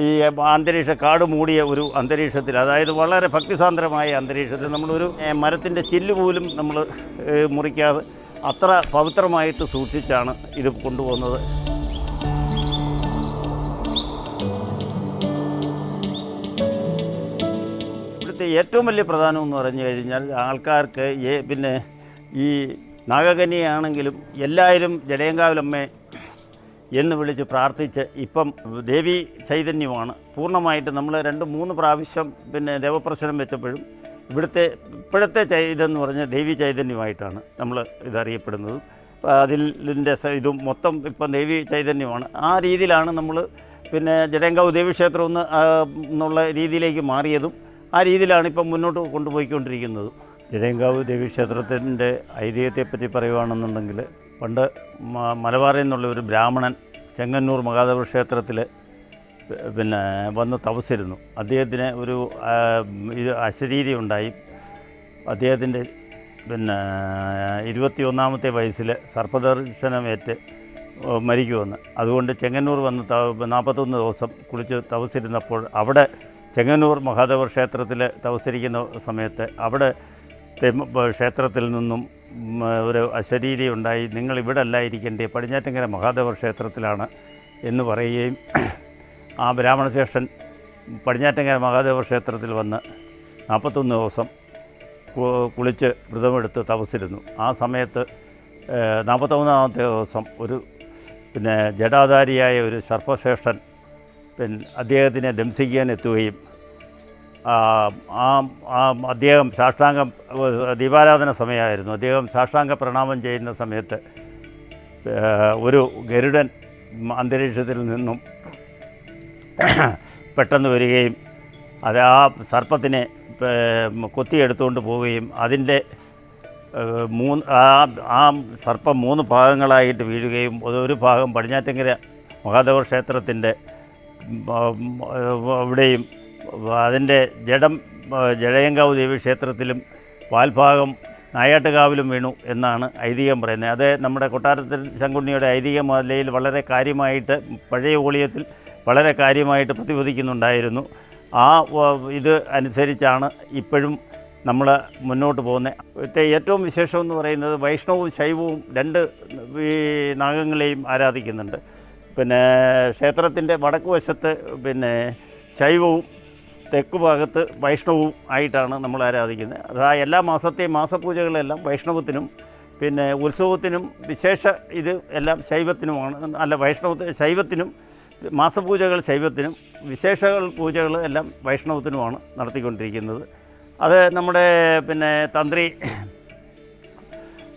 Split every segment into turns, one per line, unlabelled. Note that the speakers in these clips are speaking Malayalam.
ഈ അന്തരീക്ഷ കാട് മൂടിയ ഒരു അന്തരീക്ഷത്തിൽ അതായത് വളരെ ഭക്തിസാന്ദ്രമായ അന്തരീക്ഷത്തിൽ നമ്മളൊരു മരത്തിന്റെ ചില്ല് പോലും നമ്മൾ മുറിക്കാതെ അത്ര പവിത്രമായിട്ട് സൂക്ഷിച്ചാണ് ഇത് കൊണ്ടുപോകുന്നത്. ഇവിടുത്തെ ഏറ്റവും വലിയ പ്രധാനം എന്ന് പറഞ്ഞു കഴിഞ്ഞാൽ ആൾക്കാർക്ക് പിന്നെ ഈ നാഗകന്യാണെങ്കിലും എല്ലാവരും ജടയങ്കാവിലമ്മേ എന്ന് വിളിച്ച് പ്രാർത്ഥിച്ച് ഇപ്പം ദേവി ചൈതന്യമാണ്. പൂർണമായിട്ട് നമ്മൾ രണ്ട് മൂന്ന് പ്രാവശ്യം പിന്നെ ദേവപ്രശ്നം വെച്ചപ്പോഴും ഇവിടുത്തെ ഇപ്പോഴത്തെ ചൈതെന്ന് പറഞ്ഞാൽ ദേവി ചൈതന്യമായിട്ടാണ് നമ്മൾ ഇതറിയപ്പെടുന്നത്. അതിലിന്റെ ഇതും മൊത്തം ഇപ്പം ദേവി ചൈതന്യമാണ്. ആ രീതിയിലാണ് നമ്മൾ പിന്നെ ജഡേങ്കാവ് ദേവീക്ഷേത്രം ഒന്ന് എന്നുള്ള രീതിയിലേക്ക് മാറിയതും ആ രീതിയിലാണ് ഇപ്പം മുന്നോട്ട് കൊണ്ടുപോയിക്കൊണ്ടിരിക്കുന്നത്. ദേവി ദേവീക്ഷേത്രത്തിന്റെ ഐതിഹ്യത്തെപ്പറ്റി പറയുകയാണെന്നുണ്ടെങ്കിൽ പണ്ട് മലബാറിൽ നിന്നുള്ള ഒരു ബ്രാഹ്മണൻ ചെങ്ങന്നൂർ മഹാദേവ ക്ഷേത്രത്തിൽ പിന്നെ വന്ന് തപസ്സിരുന്നു. അദ്ദേഹത്തിന് ഒരു അശരീരി ഉണ്ടായി. അദ്ദേഹത്തിന്റെ പിന്നെ ഇരുപത്തിയൊന്നാമത്തെ വയസ്സിൽ സർപ്പദർശനമേറ്റ് മരിക്കുമെന്ന് അതുകൊണ്ട് ചെങ്ങന്നൂർ വന്ന് നാൽപ്പത്തൊന്ന് ദിവസം കുളിച്ച് തപസ്സിരുന്നപ്പോൾ അവിടെ ചെങ്ങന്നൂർ മഹാദേവ ക്ഷേത്രത്തിൽ തപസ്സിരിക്കുന്ന സമയത്ത് അവിടെ ക്ഷേത്രത്തിൽ നിന്നും ഒരു അശരീരി ഉണ്ടായി. നിങ്ങൾ ഇവിടെ അല്ല ഇരിക്കേണ്ടേ പടിഞ്ഞാറ്റങ്കര മഹാദേവ ക്ഷേത്രത്തിലാണ് എന്ന് പറയുകയും ആ ബ്രാഹ്മണശ്രേഷ്ഠൻ പടിഞ്ഞാറ്റങ്കര മഹാദേവ ക്ഷേത്രത്തിൽ വന്ന് നാൽപ്പത്തൊന്ന് ദിവസം കുളിച്ച് വ്രതമെടുത്ത് തപസ്സിരുന്നു. ആ സമയത്ത് നാൽപ്പത്തൊന്നാമത്തെ ദിവസം ഒരു പിന്നെ ജഡാധാരിയായ ഒരു സർപ്പശ്രേഷ്ഠൻ പിന്നെ അദ്ദേഹത്തിനെ ദംസിക്കാൻ എത്തുകയും ആ അദ്ദേഹം സാഷ്ടാംഗം ദീപാരാധന സമയമായിരുന്നു. അദ്ദേഹം സാഷ്ടാംഗ പ്രണാമം ചെയ്യുന്ന സമയത്ത് ഒരു ഗരുഡൻ അന്തരീക്ഷത്തിൽ നിന്നും പെട്ടെന്ന് വരികയും അത് ആ സർപ്പത്തിനെ കൊത്തിയെടുത്തുകൊണ്ട് പോവുകയും അതിന്റെ മൂന്ന് ആ ആ സർപ്പം മൂന്ന് ഭാഗങ്ങളായിട്ട് വീഴുകയും ഒരു ഭാഗം പടിഞ്ഞാറ്റങ്കര മഹാദേവ ക്ഷേത്രത്തിന്റെ അവിടെയും അതിന്റെ ജഡം ദേവി ക്ഷേത്രത്തിലും പാൽഭാഗം നായാട്ടുകാവിലും വീണു എന്നാണ് ഐതിഹ്യം പറയുന്നത്. അത് നമ്മുടെ കൊട്ടാരത്തിൽ ശങ്കുണ്ണിയുടെ ഐതിഹ്യ മലയിൽ വളരെ കാര്യമായിട്ട് പഴയ ഓളിയത്തിൽ വളരെ കാര്യമായിട്ട് പ്രതിഫലിക്കുന്നുണ്ടായിരുന്നു. ആ ഇത് അനുസരിച്ചാണ് ഇപ്പോഴും നമ്മൾ മുന്നോട്ട് പോകുന്നത് ഏറ്റവും വിശേഷം എന്ന് പറയുന്നത് വൈഷ്ണവും ശൈവവും രണ്ട് ഈ നാഗങ്ങളെയും ആരാധിക്കുന്നുണ്ട്. പിന്നെ ക്ഷേത്രത്തിന്റെ വടക്കുവശത്ത് പിന്നെ ശൈവവും തെക്ക് ഭാഗത്ത് വൈഷ്ണവും ആയിട്ടാണ് നമ്മൾ ആരാധിക്കുന്നത്. അത് ആ എല്ലാ മാസത്തെയും മാസപൂജകളെല്ലാം വൈഷ്ണവത്തിനും പിന്നെ ഉത്സവത്തിനും വിശേഷ ഇത് എല്ലാം ശൈവത്തിനുമാണ്. അല്ല വൈഷ്ണവത്തിന് ശൈവത്തിനും മാസപൂജകൾ ശൈവത്തിനും വിശേഷ പൂജകൾ എല്ലാം വൈഷ്ണവത്തിനുമാണ് നടത്തിക്കൊണ്ടിരിക്കുന്നത്. അത് നമ്മുടെ പിന്നെ തന്ത്രി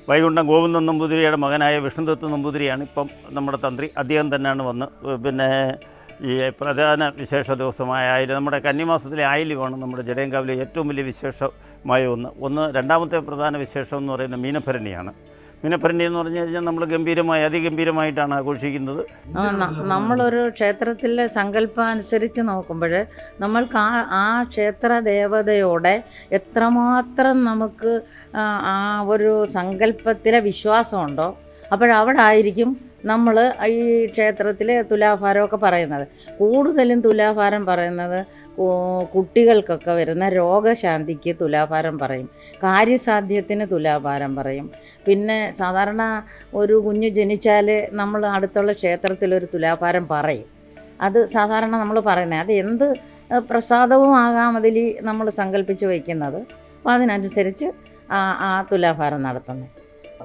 വൈകുണ്ഠം ഗോവിന്ദൻ നമ്പൂതിരിയുടെ മകനായ വിഷ്ണുദത്ത് നമ്പൂതിരിയാണ് ഇപ്പം നമ്മുടെ തന്ത്രി. അദ്ദേഹം തന്നെയാണ് വന്ന് പിന്നെ ഈ പ്രധാന വിശേഷ ദിവസമായ ആയിൽ നമ്മുടെ കന്നിമാസത്തിലെ ആയില്യമാണ് നമ്മുടെ ജടയങ്കാവിലെ ഏറ്റവും വലിയ വിശേഷമായ ഒന്ന്. ഒന്ന് രണ്ടാമത്തെ പ്രധാന വിശേഷം എന്ന് പറയുന്നത് മീനഭരണിയാണ്. മീനഭരണി എന്ന് പറഞ്ഞു കഴിഞ്ഞാൽ നമ്മൾ ഗംഭീരമായി അതിഗംഭീരമായിട്ടാണ് ആഘോഷിക്കുന്നത്.
നമ്മളൊരു ക്ഷേത്രത്തിലെ സങ്കല്പം അനുസരിച്ച് നോക്കുമ്പോൾ നമ്മൾക്ക് ആ ആ ക്ഷേത്ര ദേവതയോടെ എത്രമാത്രം നമുക്ക് ആ ഒരു സങ്കല്പത്തിലെ വിശ്വാസമുണ്ടോ അപ്പോഴവിടെ ആയിരിക്കും നമ്മൾ ഈ ക്ഷേത്രത്തിലെ തുലാഭാരമൊക്കെ പറയുന്നത്. കൂടുതലും തുലാഭാരം പറയുന്നത് കുട്ടികൾക്കൊക്കെ വരുന്ന രോഗശാന്തിക്ക് തുലാഭാരം പറയും. കാര്യസാധ്യത്തിന് തുലാഭാരം പറയും. പിന്നെ സാധാരണ ഒരു കുഞ്ഞ് ജനിച്ചാൽ നമ്മൾ അടുത്തുള്ള ക്ഷേത്രത്തിലൊരു തുലാഭാരം പറയും. അത് സാധാരണ നമ്മൾ പറയുന്നത് അത് എന്ത് ഏഹ്, പ്രസാദവും ആകാം അതിൽ നമ്മൾ സങ്കല്പിച്ച് വയ്ക്കുന്നത്. അപ്പോൾ അതിനനുസരിച്ച് ആ ആ തുലാഭാരം നടത്തുന്നത്.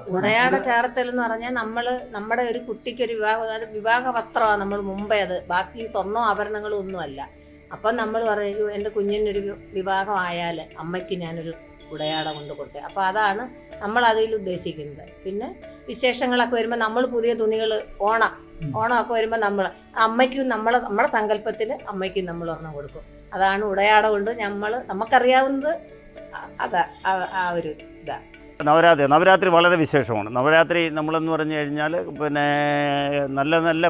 ഉടയാട ചേർത്തൽ എന്ന് പറഞ്ഞാൽ നമ്മൾ നമ്മുടെ ഒരു കുട്ടിക്ക് ഒരു വിവാഹ അത് വിവാഹ വസ്ത്രമാണ് നമ്മൾ മുമ്പേ അത്. ബാക്കി സ്വർണവും ആഭരണങ്ങളും ഒന്നുമല്ല. അപ്പം നമ്മൾ പറയും എന്റെ കുഞ്ഞിനൊരു വിവാഹമായാൽ അമ്മയ്ക്ക് ഞാനൊരു ഉടയാട കൊണ്ട് കൊടുത്തേ. അപ്പോൾ അതാണ് നമ്മൾ അതിൽ ഉദ്ദേശിക്കുന്നത്. പിന്നെ വിശേഷങ്ങളൊക്കെ വരുമ്പോൾ നമ്മൾ പുതിയ തുണികൾ ഓണം ഓണമൊക്കെ വരുമ്പോൾ നമ്മൾ അമ്മയ്ക്കും നമ്മളെ നമ്മുടെ സങ്കല്പത്തിൽ അമ്മയ്ക്കും നമ്മൾ ഒരെണ്ണം കൊടുക്കും. അതാണ് ഉടയാട കൊണ്ട് നമ്മൾ നമുക്കറിയാവുന്നത് അതാ ആ- ഒരു ഇതാ.
നവരാത്രി നവരാത്രി വളരെ വിശേഷമാണ്. നവരാത്രി നമ്മളെന്ന് പറഞ്ഞു കഴിഞ്ഞാൽ പിന്നെ നല്ല നല്ല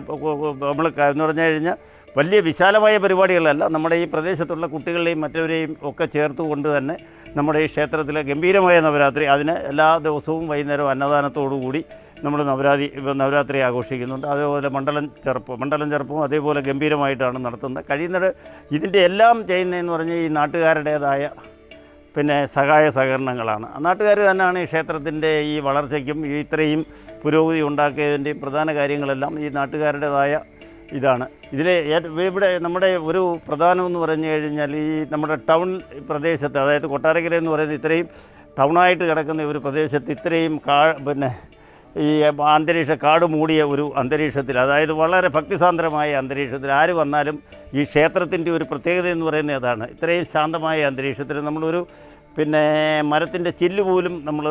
നമ്മൾ എന്ന് പറഞ്ഞു കഴിഞ്ഞാൽ വലിയ വിശാലമായ പരിപാടികളല്ല. നമ്മുടെ ഈ പ്രദേശത്തുള്ള കുട്ടികളെയും മറ്റവരെയും ഒക്കെ ചേർത്തുകൊണ്ട് തന്നെ നമ്മുടെ ഈ ക്ഷേത്രത്തിലെ ഗംഭീരമായ നവരാത്രി അതിന് എല്ലാ ദിവസവും വൈകുന്നേരം അന്നദാനത്തോടുകൂടി നമ്മൾ നവരാത്രി നവരാത്രി ആഘോഷിക്കുന്നുണ്ട്. അതേപോലെ മണ്ഡലം ചെറുപ്പം മണ്ഡലം ചെറുപ്പവും അതേപോലെ ഗംഭീരമായിട്ടാണ് നടത്തുന്നത്. കഴിയുന്നത് ഇതിന്റെ എല്ലാം ചെയ്യുന്നതെന്ന് പറഞ്ഞാൽ ഈ നാട്ടുകാരുടേതായ പിന്നെ സഹായ സഹകരണങ്ങളാണ്. നാട്ടുകാർ തന്നെയാണ് ഈ ക്ഷേത്രത്തിന്റെ ഈ വളർച്ചയ്ക്കും ഈ ഇത്രയും പുരോഗതി ഉണ്ടാക്കിയതിന്റെയും പ്രധാന കാര്യങ്ങളെല്ലാം ഈ നാട്ടുകാരുടേതായ ഇതാണ്. ഇതിൽ ഇവിടെ നമ്മുടെ ഒരു പ്രധാനം എന്ന് പറഞ്ഞു കഴിഞ്ഞാൽ ഈ നമ്മുടെ ടൗൺ പ്രദേശത്ത് അതായത് കൊട്ടാരക്കര എന്ന് പറയുന്നത് ഇത്രയും ടൗണായിട്ട് കിടക്കുന്ന ഒരു പ്രദേശത്ത് ഇത്രയും കാ പിന്നെ ഈ അന്തരീക്ഷ കാട് മൂടിയ ഒരു അന്തരീക്ഷത്തിൽ അതായത് വളരെ ഭക്തിസാന്ദ്രമായ അന്തരീക്ഷത്തിൽ ആര് വന്നാലും ഈ ക്ഷേത്രത്തിന്റെ ഒരു പ്രത്യേകത എന്ന് പറയുന്നത് അതാണ്. ഇത്രയും ശാന്തമായ അന്തരീക്ഷത്തിൽ നമ്മളൊരു പിന്നെ മരത്തിന്റെ ചില്ല് പോലും നമ്മൾ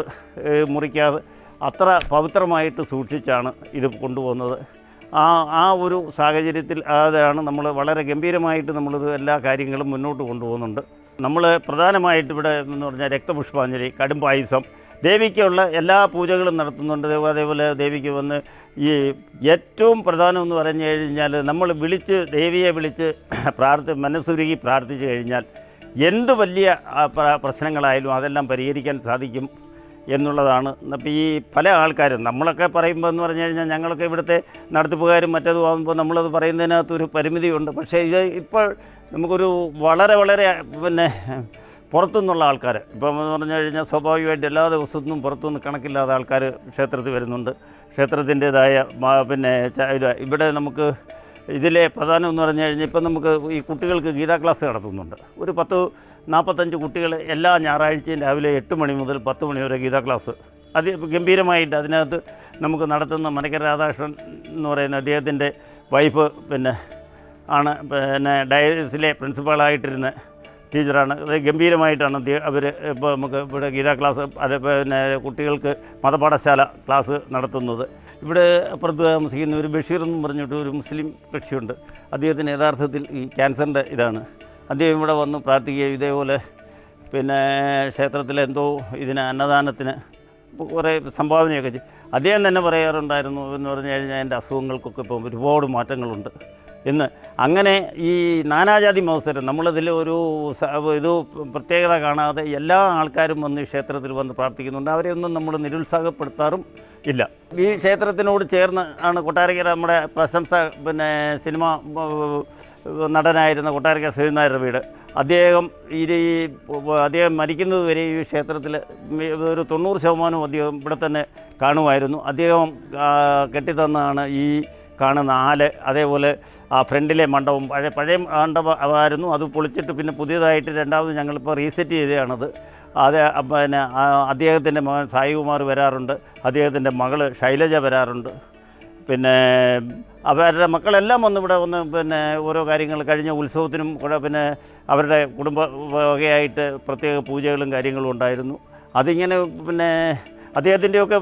മുറിക്കാതെ അത്ര പവിത്രമായിട്ട് സൂക്ഷിച്ചാണ് ഇത് കൊണ്ടുപോകുന്നത്. ആ ആ ഒരു സാഹചര്യത്തിൽ അതാണ് നമ്മൾ വളരെ ഗംഭീരമായിട്ട് നമ്മളിത് എല്ലാ കാര്യങ്ങളും മുന്നോട്ട് കൊണ്ടുപോകുന്നുണ്ട്. നമ്മൾ പ്രധാനമായിട്ട് ഇവിടെ എന്ന് പറഞ്ഞാൽ രക്തപുഷ്പാഞ്ജലി കടുംപായുസം ദേവിക്കുള്ള എല്ലാ പൂജകളും നടത്തുന്നുണ്ട്. അതേപോലെ- ദേവിക്ക് വന്ന് ഈ ഏറ്റവും പ്രധാനം എന്ന് പറഞ്ഞു കഴിഞ്ഞാൽ നമ്മൾ വിളിച്ച് ദേവിയെ വിളിച്ച് പ്രാർത്ഥി മനസ്സുരുകി പ്രാർത്ഥിച്ചു കഴിഞ്ഞാൽ എന്ത് വലിയ പ്രശ്നങ്ങളായാലും അതെല്ലാം പരിഹരിക്കാൻ സാധിക്കും എന്നുള്ളതാണ്. അപ്പോൾ ഈ പല ആൾക്കാരും നമ്മളൊക്കെ പറയുമ്പോൾ എന്ന് പറഞ്ഞു കഴിഞ്ഞാൽ ഞങ്ങളൊക്കെ ഇവിടുത്തെ നടത്തിപ്പുകാരും മറ്റതും ആകുമ്പോൾ നമ്മളത് പറയുന്നതിനകത്തൊരു പരിമിതിയുണ്ട്. പക്ഷേ ഇത് ഇപ്പോൾ നമുക്കൊരു വളരെ വളരെ പിന്നെ പുറത്തുനിന്നുള്ള ആൾക്കാർ. ഇപ്പം എന്ന് പറഞ്ഞു കഴിഞ്ഞാൽ സ്വാഭാവികമായിട്ട് എല്ലാ ദിവസവും പുറത്തുനിന്ന് കണക്കില്ലാതെ ആൾക്കാർ ക്ഷേത്രത്തിൽ വരുന്നുണ്ട്. ക്ഷേത്രത്തിന്റേതായ പിന്നെ ഇത് ഇവിടെ നമുക്ക് ഇതിലെ പ്രധാനം എന്ന് പറഞ്ഞു കഴിഞ്ഞാൽ ഇപ്പം നമുക്ക് ഈ കുട്ടികൾക്ക് ഗീതാ ക്ലാസ് നടത്തുന്നുണ്ട്. ഒരു പത്ത് നാൽപ്പത്തഞ്ച് കുട്ടികൾ എല്ലാ ഞായറാഴ്ചയും രാവിലെ എട്ട് മണി മുതൽ പത്ത് മണി വരെ ഗീതാ ക്ലാസ്. അത് ഗംഭീരമായിട്ട് അതിനകത്ത് നമുക്ക് നടത്തുന്ന മനക്കര രാധാകൃഷ്ണൻ എന്ന് പറയുന്ന അദ്ദേഹത്തിന്റെ വൈഫ് പിന്നെ ആണ് പിന്നെ ഡയസിലെ പ്രിൻസിപ്പാളായിട്ടിരുന്ന ടീച്ചറാണ്. അത് ഗംഭീരമായിട്ടാണ് അവർ ഇപ്പോൾ നമുക്ക് ഇവിടെ ഗീതാ ക്ലാസ് അത് പിന്നെ കുട്ടികൾക്ക് മതപാഠശാല ക്ലാസ് നടത്തുന്നത്. ഇവിടെ അപ്പുറത്ത് താമസിക്കുന്ന ഒരു ബഷീർ എന്ന് പറഞ്ഞിട്ട് ഒരു മുസ്ലിം കക്ഷിയുണ്ട്. അദ്ദേഹത്തിന് യഥാർത്ഥത്തിൽ ഈ ക്യാൻസറിന്റെ ഇതാണ്. അദ്ദേഹം ഇവിടെ വന്ന് പ്രാർത്ഥിക്കുകയും ഇതേപോലെ പിന്നെ ക്ഷേത്രത്തിലെ എന്തോ ഇതിന് അന്നദാനത്തിന് കുറേ സംഭാവനയൊക്കെ ചെയ്യും അദ്ദേഹം തന്നെ പറയാറുണ്ടായിരുന്നു എന്ന് പറഞ്ഞു കഴിഞ്ഞാൽ എന്റെ അസുഖങ്ങൾക്കൊക്കെ ഇപ്പം ഒരുപാട് മാറ്റങ്ങളുണ്ട്. എന്ന്. അങ്ങനെ ഈ നാനാജാതി മത്സരം നമ്മളതിൽ ഒരു ഇത് പ്രത്യേകത കാണാതെ എല്ലാ ആൾക്കാരും വന്ന് ക്ഷേത്രത്തിൽ വന്ന് പ്രാർത്ഥിക്കുന്നുണ്ട്. അവരെ ഒന്നും നമ്മൾ നിരുത്സാഹപ്പെടുത്താറും ഇല്ല. ഈ ക്ഷേത്രത്തിനോട് ചേർന്ന് ആണ് കൊട്ടാരക്കര നമ്മുടെ പ്രശംസ പിന്നെ സിനിമ നടനായിരുന്ന കൊട്ടാരക്കര ശ്രീനായരുടെ വീട്. അദ്ദേഹം ഈ അദ്ദേഹം മരിക്കുന്നത് വരെ ഈ ക്ഷേത്രത്തിൽ ഒരു തൊണ്ണൂറ് ശതമാനവും അദ്ദേഹം ഇവിടെ തന്നെ കാണുമായിരുന്നു. അദ്ദേഹം കെട്ടിത്തന്നാണ് ഈ കാണുന്ന ആൽ അതേപോലെ ആ ഫ്രണ്ടിലെ മണ്ഡപം പഴയ പഴയ മണ്ഡപമായിരുന്നു. അത് പൊളിച്ചിട്ട് പിന്നെ പുതിയതായിട്ട് രണ്ടാമത് ഞങ്ങളിപ്പോൾ റീസെറ്റ് ചെയ്തതാണത്. അത് പിന്നെ അദ്ദേഹത്തിന്റെ മകൻ സായികുമാർ വരാറുണ്ട്. അദ്ദേഹത്തിന്റെ മകൾ ശൈലജ വരാറുണ്ട്. പിന്നെ അവരുടെ മക്കളെല്ലാം വന്ന് ഇവിടെ വന്ന് പിന്നെ ഓരോ കാര്യങ്ങൾ കഴിഞ്ഞ ഉത്സവത്തിനും കൂടെ പിന്നെ അവരുടെ കുടുംബ വകയായിട്ട് പ്രത്യേക പൂജകളും കാര്യങ്ങളും ഉണ്ടായിരുന്നു. അതിങ്ങനെ പിന്നെ അദ്ദേഹത്തിന്റെയൊക്കെ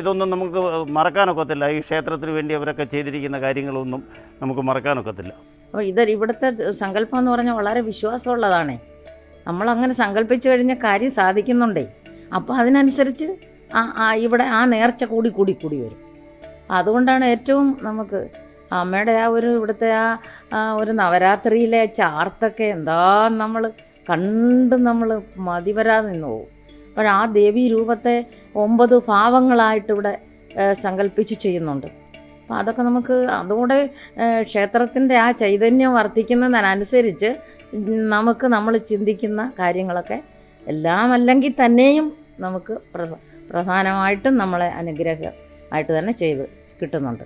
ഇതൊന്നും നമുക്ക് മറക്കാനൊക്കത്തില്ല ഈ ക്ഷേത്രത്തിന് വേണ്ടി അവരൊക്കെ ചെയ്തിരിക്കുന്ന കാര്യങ്ങളൊന്നും നമുക്ക് മറക്കാനൊക്കത്തില്ല
അപ്പോൾ ഇത് ഇവിടുത്തെ സങ്കല്പം എന്ന് പറഞ്ഞാൽ വളരെ വിശ്വാസമുള്ളതാണേ. നമ്മളങ്ങനെ സങ്കല്പിച്ചു കഴിഞ്ഞ കാര്യം സാധിക്കുന്നുണ്ടേ. അപ്പോൾ അതിനനുസരിച്ച് ആ ഇവിടെ ആ നേർച്ച കൂടി കൂടി കൂടി വരും. അതുകൊണ്ടാണ് ഏറ്റവും നമുക്ക് അമ്മയുടെ ആ ഒരു ഇവിടുത്തെ ആ ഒരു നവരാത്രിയിലെ ചാർത്തൊക്കെ എന്താ നമ്മൾ കണ്ട് നമ്മൾ മതിവരാതെ നിന്ന് പോകും. അപ്പോൾ ആ ദേവീ രൂപത്തെ ഒമ്പത് ഭാവങ്ങളായിട്ട് ഇവിടെ ഏഹ്, സങ്കല്പിച്ച് ചെയ്യുന്നുണ്ട്. അപ്പോൾ അതൊക്കെ നമുക്ക് അതുകൂടെ ക്ഷേത്രത്തിന്റെ ആ ചൈതന്യം വർദ്ധിക്കുന്നതിനനുസരിച്ച് നമുക്ക് നമ്മൾ ചിന്തിക്കുന്ന കാര്യങ്ങളൊക്കെ എല്ലാം അല്ലെങ്കിൽ തന്നെയും നമുക്ക് പ്രധ പ്രധാനമായിട്ടും നമ്മളെ അനുഗ്രഹമായിട്ട് തന്നെ ചെയ്ത് കിട്ടുന്നുണ്ട്.